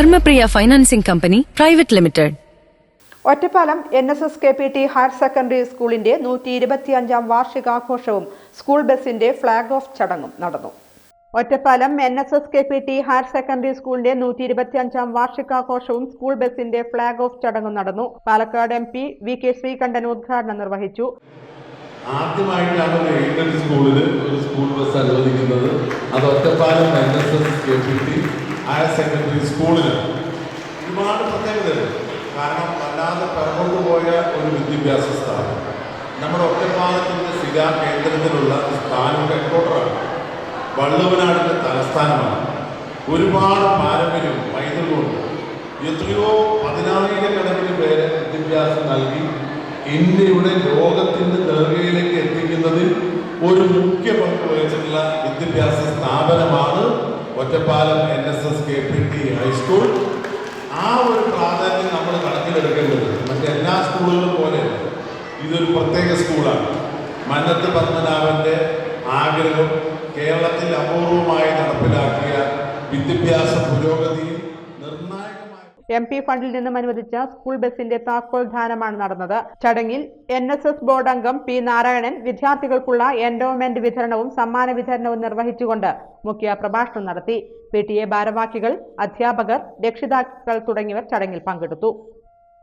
Dharmapriya financing company private limited. Ottapalam N S S K P T higher secondary സ്കൂളിന്റെ നൂറ്റി ഇരുപത്തിയഞ്ചാം വാർഷികാഘോഷവും school ബസിന്റെ ഫ്ളാഗ് ഓഫ് ചടങ്ങും നടന്നു. Ottapalam N S S K P T higher secondary സ്കൂളിന്റെ നൂറ്റി ഇരുപത്തിയഞ്ചാം വാർഷികാഘോഷവും സ്കൂൾ ബസിന്റെ ഫ്ളാഗ് ഓഫ് ചടങ്ങും നടന്നു. Palakkad M P V K Sreekandan ഉദ്ഘാടനം നിർവഹിച്ചു. ആദ്യമായിട്ടാണ് ഒരു സ്കൂളിൽ ഒരു സ്കൂൾ ബസ് അനുവദിക്കുന്നത്. അത് Ottapalam N S S K P T higher secondary സ്കൂളിന് ഒരുപാട് പ്രത്യേകതയുണ്ട് കാരണം വല്ലാതെ പിറകോട്ട് പോയ ഒരു വിദ്യാഭ്യാസ സ്ഥാപനം. നമ്മുടെ ഒറ്റപ്പാലത്തിന്റെ സിഗാ കേന്ദ്രത്തിലുള്ള സ്ഥാനം ഹെഡ്ക്വാർട്ടറാണ്. വള്ളുവനാടിന്റെ തലസ്ഥാനമാണ്. ഒരുപാട് പാരമ്പര്യവും പൈതൃകമുണ്ട് എത്രയോ പതിനായിരക്കണക്കിന് പേരെ വിദ്യാഭ്യാസം നൽകി ഇന്ത്യയുടെ ലോകത്തിന്റെ നെറുകയിലേക്ക് എത്തിക്കുന്നതിൽ ഒരു മുഖ്യ പങ്ക് വഹിച്ചിട്ടുള്ള വിദ്യാഭ്യാസ സ്ഥാപനമാണ്. Ottapalam N S S K P T high school ആ ഒരു പ്രാധാന്യം നമ്മൾ കണക്കിലെടുക്കേണ്ടത് മറ്റെല്ലാ സ്കൂളുകളും പോലെ ഇതൊരു പ്രത്യേക സ്കൂളാണ്. മന്നത്ത് പത്മനാഭന്റെ ആഗ്രഹം കേരളത്തിൽ അപൂർവമായി നടപ്പിലാക്കിയ വിദ്യാഭ്യാസ നിർണായകമായ എം പി ഫണ്ടിൽ നിന്നും അനുവദിച്ച സ്കൂൾ ബസിന്റെ താക്കോൽ ദാനമാണ് നടന്നത്. ചടങ്ങിൽ എൻ എസ് എസ് ബോർഡ് അംഗം പി നാരായണൻ വിദ്യാർത്ഥികൾക്കുള്ള എൻഡോമെന്റ് വിതരണവും സമ്മാന വിതരണവും നിർവഹിച്ചുകൊണ്ട് മുഖ്യ പ്രഭാഷണം നടത്തി. പി ടി എ ഭാരവാഹികൾ അധ്യാപകർ രക്ഷിതാക്കൾ തുടങ്ങിയവർ ചടങ്ങിൽ പങ്കെടുത്തു.